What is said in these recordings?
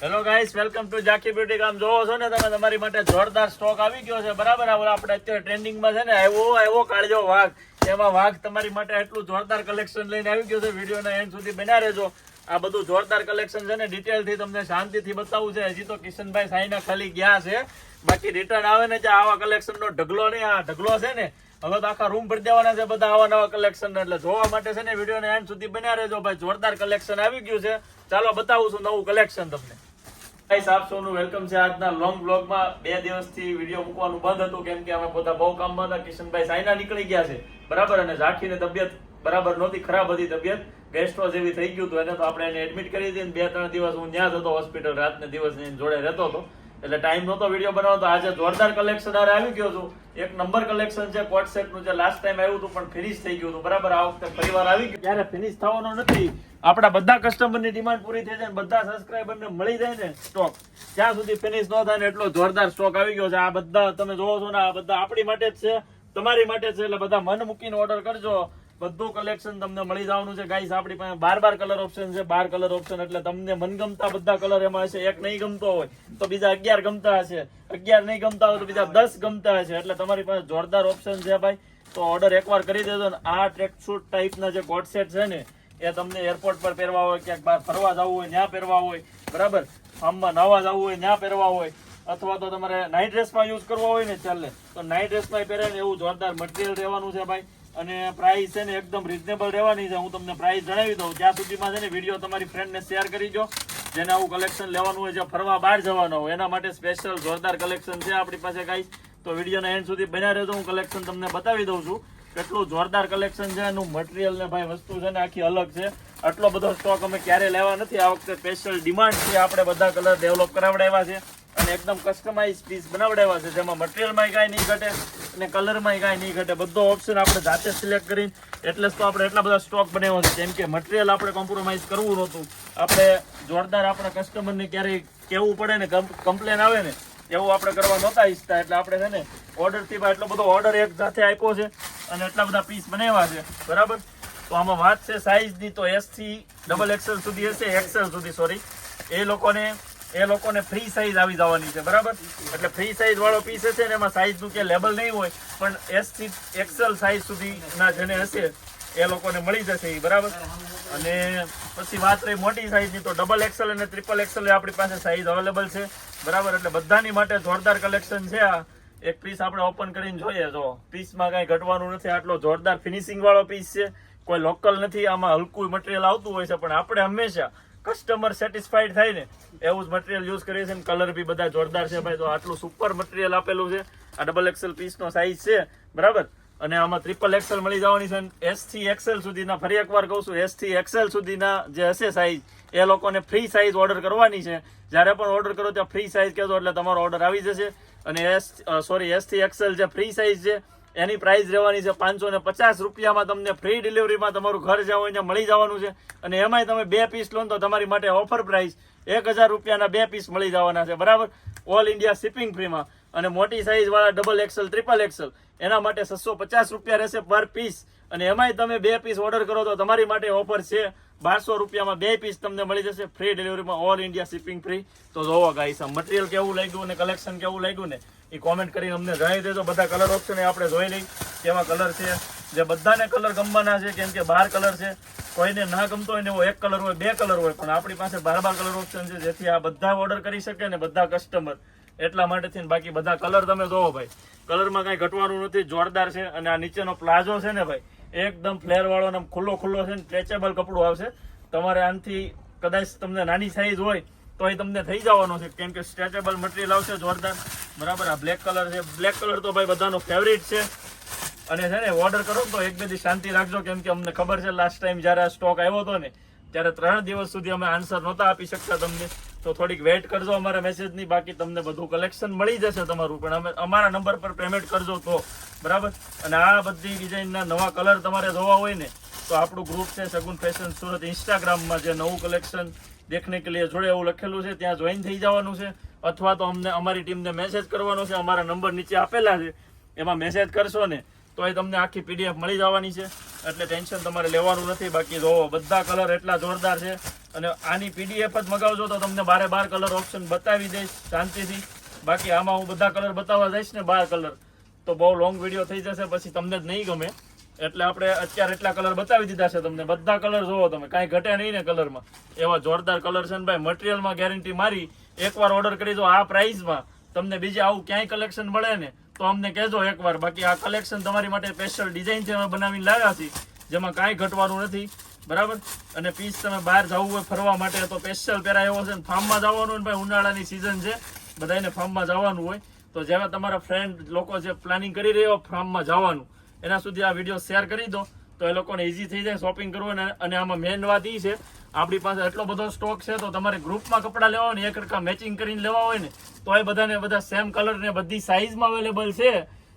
Hello guys welcome to Zaki beauty કામ જોવો છો ને તમે? તમારી માટે જોરદાર સ્ટોક આવી ગયો છે. બરાબર? આ આપણે અત્યારે ટ્રેન્ડિંગમાં છે ને આવ્યો આવ્યો કાળજો વાઘ. એમાં વાઘ તમારી માટે એટલું જોરદાર કલેક્શન લઈને આવી ગયો છે. વિડીયોના એન્ડ સુધી બન્યા રહેજો. આ બધું જોરદાર કલેક્શન છે ને ડિટેલથી તમને શાંતિથી બતાવવું છે. હજી તો કિશનભાઈ સાઈના ખાલી ગયા છે. બાકી રિટર્ન આવે ને જે આવા કલેક્શનનો ઢગલો નહીં. આ ઢગલો છે ને, હવે તો આખા રૂમ ભરી દેવાના છે બધા આવા નવા કલેક્શન એટલે જોવા માટે છે ને વિડીયોને એન્ડ સુધી બન્યા રહેજો. ભાઈ, જોરદાર કલેક્શન આવી ગયું છે. ચાલો બતાવું છું નવું કલેક્શન તમને. ગાઈસ આપ સૌનું વેલકમ છે આજના લોંગ બ્લોગમાં બે દિવસથી વીડિયો મૂકવાનું બંધ હતું, કેમ કે અમે પોતા બહુ કામમાં હતા. કિશનભાઈ સાયના નીકળી ગયા છે. બરાબર, અને ઝાંખીને તબિયત બરાબર નહોતી, ખરાબ હતી તબિયત. ગેસ્ટ્રો જેવી થઈ ગયું હતું, એને તો આપણે એને એડમિટ કરી દીધી બે ત્રણ દિવસ હું ત્યાં હતો હોસ્પિટલ રાતને દિવસની જોડે રહેતો હતો. એટલે ટાઈમ નહોતો વીડિયો બનાવતો. આજે જોરદાર કલેક્શન આવી ગયો છું. એક નંબર કલેક્શન છે કોટ સેટનું જે લાસ્ટ ટાઈમ આવ્યું હતું, પણ ફિનિશ થઈ ગયું હતું. બરાબર, આ વખતે ફરીવાર આવી ગયું. ત્યારે ફિનિશ થવાનો નથી, આપણા બધા કસ્ટમરની ડિમાન્ડ પૂરી થઈ જાય બધા સબસ્ક્રાઇબરને મળી જાય ને સ્ટોક ત્યાં સુધી ફિનિશ ન થાય ને એટલો જોરદાર સ્ટોક આવી ગયો છે. આ બધા તમે જોવો છો ને, આ બધા આપણી માટે જ છે, તમારી માટે છે. એટલે બધા મન મૂકીને ઓર્ડર કરજો. બધું કલેક્શન તમને મળી જવાનું છે. ગાઈસ આપણી પાસે બાર બાર કલર ઓપ્શન છે. બાર કલર ઓપ્શન એટલે તમને મનગમતા બધા કલર એમાં હશે. એક નહીં ગમતો હોય તો બીજા અગિયાર ગમતા હશે. અગિયાર નહીં ગમતા હોય તો બીજા દસ ગમતા હશે. એટલે તમારી પાસે જોરદાર ઓપ્શન છે ભાઈ. તો ઓર્ડર એકવાર કરી દેજો ને આ ટ્રેક શૂટ ટાઈપના જે કોટ સેટ છે ને, એ તમને એરપોર્ટ પર પહેરવા હોય, ક્યાંક બહાર ફરવા જવું હોય ત્યાં પહેરવા હોય, બરાબર? ફાર્મમાં નાવા જવું હોય ત્યાં પહેરવા હોય, અથવા તો તમારે નાઇટ ડ્રેસમાં યુઝ કરવો હોય ને, ચાલે. તો નાઇટ ડ્રેસમાં પહેરે ને એવું જોરદાર મટીરિયલ રહેવાનું છે ભાઈ. અને પ્રાઇસ છે ને એકદમ રિઝનેબલ રહેવાની છે. હું તમને પ્રાઇસ જણાવી દઉં. ત્યાં સુધીમાં છે ને વીડિયો તમારી ફ્રેન્ડને શેર કરી દો. જેને આવું કલેક્શન લેવાનું હોય છે ફરવા બહાર જવાનું હોય, એના માટે સ્પેશિયલ જોરદાર કલેક્શન છે આપણી પાસે ગાઈસ તો વિડીયોના એન્ડ સુધી બન્યા રહેજો. હું કલેક્શન તમને બતાવી દઉં છું. કેટલું જોરદાર કલેક્શન છે. એનું મટીરિયલ ને ભાઈ વસ્તુ છે ને આખી અલગ છે. આટલો બધો સ્ટોક અમે ક્યારે લેવા નથી. આ વખતે સ્પેશિયલ ડિમાન્ડ છે. આપણે બધા કલર ડેવલપ કરાવડાવ્યા છે. અને એકદમ કસ્ટમાઇઝ પીસ બનાવડાવ્યા છે. જેમાં મટીરિયલમાં કાંઈ નહીં ઘટે. અને કલરમાં કાંઈ નહીં ઘટે. બધો ઓપ્શન આપણે જાતે સિલેક્ટ કરીને, એટલે તો આપણે એટલા બધા સ્ટોક બનાવ્યો છે. કેમ કે મટીરિયલ આપણે કોમ્પ્રોમાઇઝ કરવું નહોતું. આપણે જોરદાર આપણા કસ્ટમરને ક્યારેય કહેવું પડે ને કમ્પ્લેન આવે ને, એવું આપણે કરવા નહોતા ઈચ્છતા. એટલે આપણે છે ને ઓર્ડરથી એટલો બધો ઓર્ડર એક સાથે આપ્યો છે અને એટલા બધા પીસ બનાવ્યા છે. બરાબર? તો આમાં વાત છે સાઇઝની તો એસથી ડબલ એક્સેલ સુધી હશે એક્સેલ સુધી સોરી એ લોકોને એ લોકોને ફ્રી સાઇઝ આવી જવાની છે, બરાબર? એટલે ફ્રી સાઈઝ વાળો પીસ હશે ને એમાં સાઇઝનું કે લેબલ નહીં હોય, પણ એસથી એક્સેલ સાઇઝ સુધીના જેને હશે, એ લોકોને મળી જશે એ બરાબર? અને પછી વાત રહી મોટી સાઇઝની તો ડબલ એક્સેલ અને ટ્રિપલ એક્સેલ આપણી પાસે સાઈઝ અવેલેબલ છે, બરાબર? એટલે બધાની માટે જોરદાર કલેક્શન છે આ. એક પીસ આપણે ઓપન કરીને જોઈએ, જો પીસમાં કાંઈ ઘટવાનું નથી, આટલો જોરદાર ફિનિશિંગ વાળો પીસ છે. કોઈ લોકલ નથી, આમાં હલકું મટીરિયલ આવતું હોય છે, પણ આપણે હંમેશા કસ્ટમર સેટિસ્ફાઈડ થાય ને, એવું જ મટીરિયલ યુઝ કરીએ છીએ કલર બી બધા જોરદાર છે ભાઈ. તો આટલું સુપર મટીરિયલ આપેલું છે. આ ડબલ એક્સેલ પીસનો સાઇઝ છે, બરાબર? અને આમાં ટ્રિપલ એક્સેલ મળી જવાની છે એસથી એક્સેલ સુધીના, ફરી એકવાર કહું છું એસથી એક્સેલ સુધીના જે હશે સાઇઝ એ લોકોને ફ્રી સાઇઝ ઓર્ડર કરવાની છે. જ્યારે પણ ઓર્ડર કરો ત્યાં ફ્રી સાઇઝ કહેજો એટલે તમારો ઓર્ડર આવી જશે. અને એસ સોરી એસથી એક્સેલ જે ફ્રી સાઇઝ છે એની પ્રાઇસ રહેવાની છે પાંચસો ને પચાસ રૂપિયામાં તમને ફ્રી ડિલિવરીમાં તમારું ઘર જાવ અહીંયા મળી જવાનું છે. અને એમાંય તમે બે પીસ લો તો તમારી માટે ઓફર પ્રાઇસ એક હજાર રૂપિયાના બે પીસ મળી જવાના છે. બરાબર? ઓલ ઇન્ડિયા શિપિંગ ફ્રીમાં અને મોટી સાઇઝવાળા ડબલ એક્સલ ટ્રિપલ એક્સલ એના માટે છસો પચાસ રૂપિયા રહેશે પર પીસ અને એમાંય તમે બે પીસ ઓર્ડર કરો તો તમારી માટે ઓફર છે. બારસો રૂપિયામાં બે પીસ તમને મળી જશે. ફ્રી ડિલિવરીમાં ઓલ ઇન્ડિયા શિપિંગ ફ્રી તો જોવો ગાઈસ મટીરિયલ કેવું લાગ્યું અને કલેક્શન કેવું લાગ્યું ને, એ કોમેન્ટ કરીને અમને જણાવી દેજો. બધા કલર ઓપ્શન આપણે જોઈ લઈ કેવા કલર છે. જે બધાને કલર ગમવાના છે, કેમ કે બાર કલર છે. કોઈને ના ગમતો હોય ને એવો એક કલર હોય, બે કલર હોય, પણ આપણી પાસે બાર બાર કલર ઓપ્શન છે, જેથી આ બધા ઓર્ડર કરી શકે ને બધા કસ્ટમર એટલા માટેથી થઈને બાકી બધા કલર તમે જોવો ભાઈ. કલરમાં કાંઈ ઘટવાનું નથી, જોરદાર છે અને આ નીચેનો પ્લાઝો છે ને ભાઈ એકદમ ફ્લેર વાળો આમ ખુલ્લો ખુલ્લો છે ને સ્ટ્રેચેબલ કપડું આવશે. તમારે આનાથી કદાચ તમને નાની સાઈઝ હોય તો એ તમને થઈ જવાનો છે. કેમ કે સ્ટ્રેચેબલ મટીરિયલ આવશે જોરદાર. બરાબર, આ બ્લેક કલર છે. બ્લેક કલર તો ભાઈ બધાનો ફેવરિટ છે. અને છે ને ઓર્ડર કરો તો એક બે શાંતિ રાખજો. કેમ કે અમને ખબર છે લાસ્ટ ટાઈમ જ્યારે આ સ્ટોક આવ્યો હતો ને ત્યારે ત્રણ દિવસ સુધી અમે આન્સર નહોતા આપી શકતા તમને. તો થોડીક વેઇટ કરજો અમારા મેસેજની બાકી તમને બધું કલેક્શન મળી જશે તમારું. પણ અમે, અમારા નંબર પર પેમેન્ટ કરજો તો. બરાબર? અને આ બધી ડિઝાઇનના નવા કલર તમારે જોવા હોય ને, તો આપણું ગ્રુપ છે સગુન ફેશન સુરત ઇન્સ્ટાગ્રામમાં જે નવું કલેક્શન દેખને કે લીએ જોડે એવું લખેલું છે, ત્યાં જોઈન થઈ જવાનું છે. અથવા તો અમને અમારી ટીમને મેસેજ કરવાનો છે, અમારા નંબર નીચે આપેલા છે. એમાં મેસેજ કરશો ને તો એ તમને આખી પીડીએફ મળી જવાની છે. એટલે ટેન્શન તમારે લેવાનું નથી. બાકી જોવો, બધા કલર એટલા જોરદાર છે. અને આની પીડીએફ જ મગાવજો તો તમને બારે બાર કલર ઓપ્શન બતાવી દઈશ શાંતિથી. બાકી આમાં હું બધા કલર બતાવવા જઈશ ને બાર કલર તો બહુ લોંગ વીડિયો થઈ જશે, પછી તમને જ નહીં ગમે. એટલે આપણે અત્યારે એટલા કલર બતાવી દીધા છે તમને. બધા કલર જોવો તમે. કાંઈ ઘટે નહીં ને કલરમાં એવા જોરદાર કલર છે ને ભાઈ મટીરિયલમાં ગેરંટી મારી. એકવાર ઓર્ડર કરી દો આ પ્રાઇસમાં તમને બીજે આવું ક્યાંય કલેક્શન મળે ને તો અમને કહેજો એકવાર, બાકી આ કલેક્શન તમારી માટે સ્પેશિયલ ડિઝાઇન છે અમે બનાવીને લાવ્યા છીએ, જેમાં કાંઈ ઘટવાનું નથી, બરાબર? અને પીસ તમે બહાર જવું હોય ફરવા માટે તો સ્પેશિયલ પહેરાય એવો છે ને ફાર્મમાં જવાનું હોય ભાઈ, ઉનાળાની સિઝન છે બધાને ફાર્મમાં જવાનું હોય. તો જેવા તમારા ફ્રેન્ડ લોકો જે પ્લાનિંગ કરી રહ્યો ફાર્મમાં જવાનું. એના સુધી આ વીડિયો શેર કરી દો, તો એ લોકોને ઇઝી થઈ જાય શોપિંગ કરવું અને આમાં મેઇન વાત એ છે આપણી પાસે એટલો બધો સ્ટોક છે તો તમારે ગ્રુપમાં કપડાં લેવા હોય ને એક રકા મેચિંગ કરીને લેવા હોય ને તો એ બધાને બધા સેમ કલર ને બધી સાઇઝમાં અવેલેબલ છે.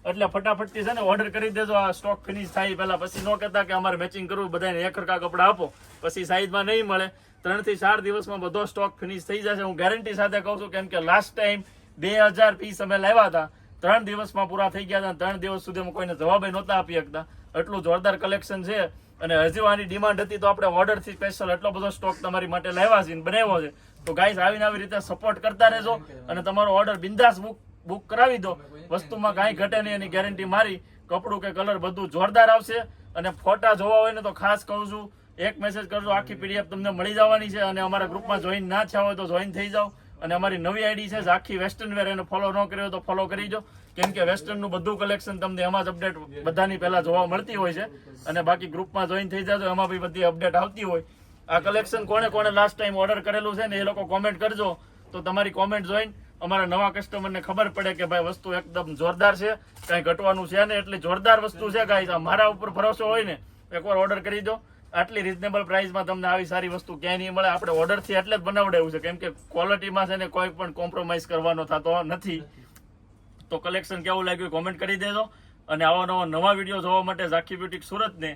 એટલે ફટાફટથી છે ને ઓર્ડર કરી દેજો, આ સ્ટોક ફિનિશ થાય પહેલાં. પછી ન કહેતા કે અમારે મેચિંગ કરવું બધાને એક રકા કપડાં આપો. પછી સાઇઝમાં નહીં મળે. ત્રણથી ચાર દિવસમાં બધો સ્ટોક ફિનિશ થઈ જશે. હું ગેરંટી સાથે કહું છું કેમ કે લાસ્ટ ટાઈમ બે હજાર પીસ અમે લાવ્યા હતા. ત્રણ દિવસમાં પૂરા થઈ ગયા હતા. ત્રણ દિવસ સુધી અમે કોઈને જવાબ નહોતા આપી શકતા. એટલું જોરદાર કલેક્શન છે. અને હજુ આની ડિમાન્ડ હતી તો આપણે ઓર્ડરથી સ્પેશિયલ એટલો બધો સ્ટોક તમારી માટે લાવ્યા છે બનાવ્યો છે. તો ગાઈસ આવીને આવી રીતે સપોર્ટ કરતા રહેજો અને તમારો ઓર્ડર બિંદાસ બુક બુક કરાવી દો. વસ્તુમાં કાંઈ ઘટે નહીં એની ગેરંટી મારી. કપડું કે કલર બધું જોરદાર આવશે. અને ફોટા જોવા હોય ને તો ખાસ કહું છું, એક મેસેજ કરજો, આખી પીડીએફ તમને મળી જવાની છે અને અમારા ગ્રુપમાં જોઈન ના થયા હોય તો જોઈન થઈ જાઓ. અને અમારી નવી આઈડી છે આખી વેસ્ટર્ન વેર એને ફોલો ન કર્યો તો ફોલો કરી દો. કેમ કે વેસ્ટર્નનું બધું કલેક્શન તમને એમાં જ અપડેટ બધાની પહેલા જોવા મળતી હોય છે. અને બાકી ગ્રુપમાં જોઈન થઈ જાજો, એમાં બી બધી અપડેટ આવતી હોય. આ કલેક્શન કોણે કોણે લાસ્ટ ટાઈમ ઓર્ડર કરેલું છે ને એ લોકો કોમેન્ટ કરજો. તો તમારી કોમેન્ટ જોઈન અમારા નવા કસ્ટમરને ખબર પડે કે ભાઈ વસ્તુ એકદમ જોરદાર છે. કાંઈ ઘટવાનું છે ને એટલી જોરદાર વસ્તુ છે કાંઈ મારા ઉપર ભરોસો હોય ને, એકવાર ઓર્ડર કરી દો. આટલી રિઝનેબલ પ્રાઇસમાં તમને આવી સારી વસ્તુ ક્યાંય નહીં મળે. આપણે ઓર્ડરથી એટલે જ બનાવડાવ્યું છે. કેમ કે ક્વોલિટીમાં છે ને કોઈ પણ કોમ્પ્રોમાઇઝ કરવાનો થતો નથી. તો કલેક્શન કેવું લાગ્યું કોમેન્ટ કરી દેજો. અને આવા નવા નવા વીડિયો જોવા માટે ઝાકી બ્યુટી સુરતને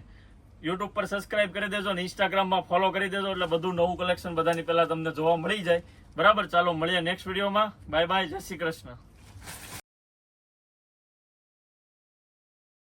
યુટ્યુબ પર સબસ્ક્રાઇબ કરી દેજો અને ઇન્સ્ટાગ્રામમાં ફોલો કરી દેજો એટલે બધું નવું કલેક્શન બધાની પહેલાં તમને જોવા મળી જાય. બરાબર? ચાલો, મળીએ નેક્સ્ટ વિડીયોમાં બાય બાય જય શ્રી કૃષ્ણ.